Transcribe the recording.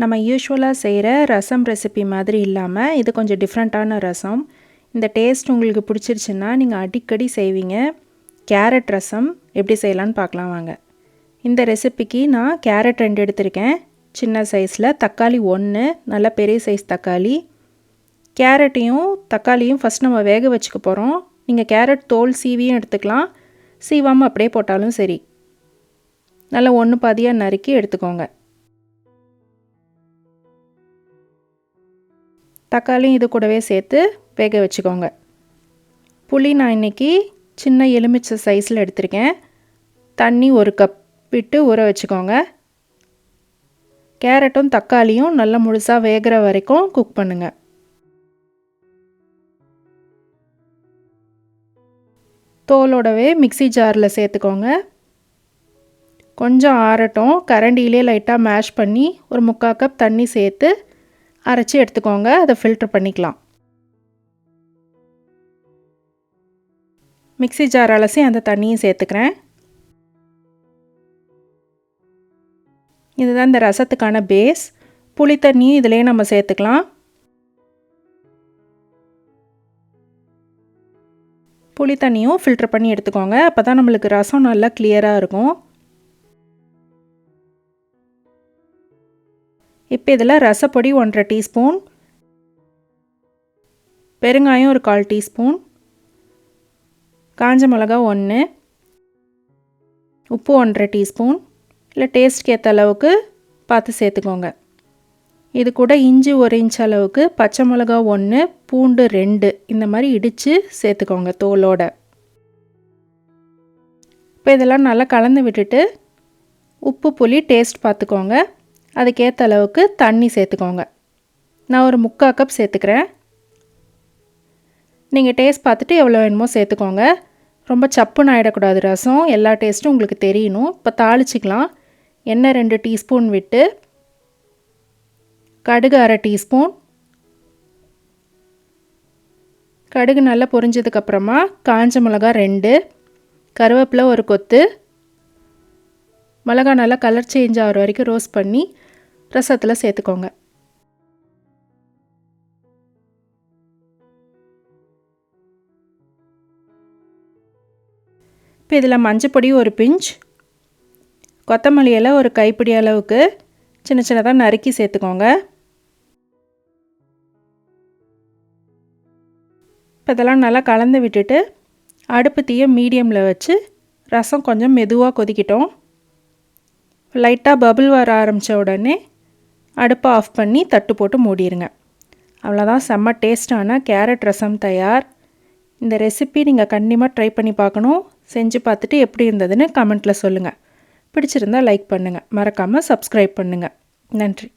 நம்ம யூஸ்வலாக செய்கிற ரசம் ரெசிபி மாதிரி இல்லாமல் இது கொஞ்சம் டிஃப்ரெண்ட்டான ரசம். இந்த டேஸ்ட் உங்களுக்கு பிடிச்சிருச்சுன்னா நீங்கள் அடிக்கடி செய்வீங்க. கேரட் ரசம் எப்படி செய்யலான்னு பார்க்கலாம் வாங்க. இந்த ரெசிபிக்கு நான் கேரட் ரெண்டு எடுத்திருக்கேன். சின்ன சைஸில் தக்காளி ஒன்று நல்ல பெரிய சைஸ் தக்காளி. கேரட்டையும் தக்காளியும் ஃபஸ்ட் நம்ம வேக வச்சுக்க போகிறோம் நீங்கள் கேரட் தோல் சீவியும் எடுத்துக்கலாம். சீவாமல் அப்படியே போட்டாலும் சரி. நல்லா ஒன்று பாதியாக நறுக்கி எடுத்துக்கோங்க. தக்காளியும் இது கூடவே சேர்த்து வேக வச்சுக்கோங்க. புளி நான் இன்றைக்கி சின்ன எலுமிச்சை சைஸில் எடுத்திருக்கேன். தண்ணி ஒரு கப் விட்டு ஊற வச்சுக்கோங்க. கேரட்டும் தக்காளியும் நல்லா முழுசாக வேகிற வரைக்கும் குக் பண்ணுங்கள் தோலோடவே மிக்சி ஜாரில் சேர்த்துக்கோங்க. கொஞ்சம் ஆறட்டும். கரண்டியிலே லைட்டாக மேஷ் பண்ணி ஒரு முக்கால் கப் தண்ணி சேர்த்து அரைச்சி எடுத்துக்கோங்க. அதை ஃபில்ட்ரு பண்ணிக்கலாம். மிக்சி ஜார் அலசி அந்த தண்ணியும் சேர்த்துக்கிறேன். இதுதான் இந்த ரசத்துக்கான பேஸ் புளி தண்ணியும் இதிலே நம்ம சேர்த்துக்கலாம். புளி தண்ணியும் ஃபில்ட்ரு பண்ணி எடுத்துக்கோங்க. அப்போ தான் நம்மளுக்கு ரசம் நல்லா கிளியராக இருக்கும். இப்போ இதில் ரசப்பொடி ஒன்றரை டீஸ்பூன் பெருங்காயம் ஒரு கால் டீஸ்பூன் காஞ்ச மிளகா ஒன்று உப்பு ஒன்றரை டீஸ்பூன். இல்லை டேஸ்ட்க்கு ஏற்ற அளவுக்கு பார்த்து சேர்த்துக்கோங்க. இது கூட இஞ்சி ஒரு இன்ச் அளவுக்கு பச்சை மிளகா ஒன்று பூண்டு ரெண்டு இந்த மாதிரி இடித்து சேர்த்துக்கோங்க தோலோட. இப்போ இதெல்லாம் நல்லா கலந்து விட்டுட்டு உப்பு புளி டேஸ்ட் பார்த்துக்கோங்க. அதுக்கேற்ற அளவுக்கு தண்ணி சேர்த்துக்கோங்க. நான் ஒரு முக்கால் கப் சேர்த்துக்கிறேன். நீங்கள் டேஸ்ட் பார்த்துட்டு எவ்வளோ வேணுமோ சேர்த்துக்கோங்க. ரொம்ப சப்புன்னு ஆகிடக்கூடாது ரசம். எல்லா டேஸ்ட்டும் உங்களுக்கு தெரியணும். இப்போ தாளிச்சிக்கலாம். எண்ணெய் ரெண்டு டீஸ்பூன் விட்டு கடுகு அரை டீஸ்பூன் கடுகு நல்லா பொரிஞ்சதுக்கப்புறமா காஞ்ச மிளகா ரெண்டு கருவேப்பிலை ஒரு கொத்து. மிளகா நல்லா கலர் சேஞ்ச் ஆகிற வரைக்கும் ரோஸ்ட் பண்ணி ரசத்தில் சேர்த்துக்கோங்க. இப்போ இதில் மஞ்சப்பொடி ஒரு பிஞ்ச் கொத்தமல்லி இலை ஒரு கைப்பிடி அளவுக்கு சின்ன சின்னதாக நறுக்கி சேர்த்துக்கோங்க. இப்போ இதெல்லாம் நல்லா கலந்து விட்டுட்டு அடுப்பு தீயை மீடியமில் வச்சு ரசம் கொஞ்சம் மெதுவாக கொதிக்கிட்டோம். லைட்டாக பபிள் வர ஆரம்பித்த உடனே அடுப்பை ஆஃப் பண்ணி தட்டு போட்டு மூடிடுங்க அவ்வளோதான் செம்ம டேஸ்டான கேரட் ரசம் தயார். இந்த ரெசிபி நீங்கள் கண்டிப்பாக ட்ரை பண்ணி பார்க்கணும். செஞ்சு பார்த்துட்டு எப்படி இருந்ததுன்னு கமெண்ட்டில் சொல்லுங்கள் பிடிச்சிருந்தால் லைக் பண்ணுங்கள் மறக்காமல் சப்ஸ்கிரைப் பண்ணுங்கள் நன்றி.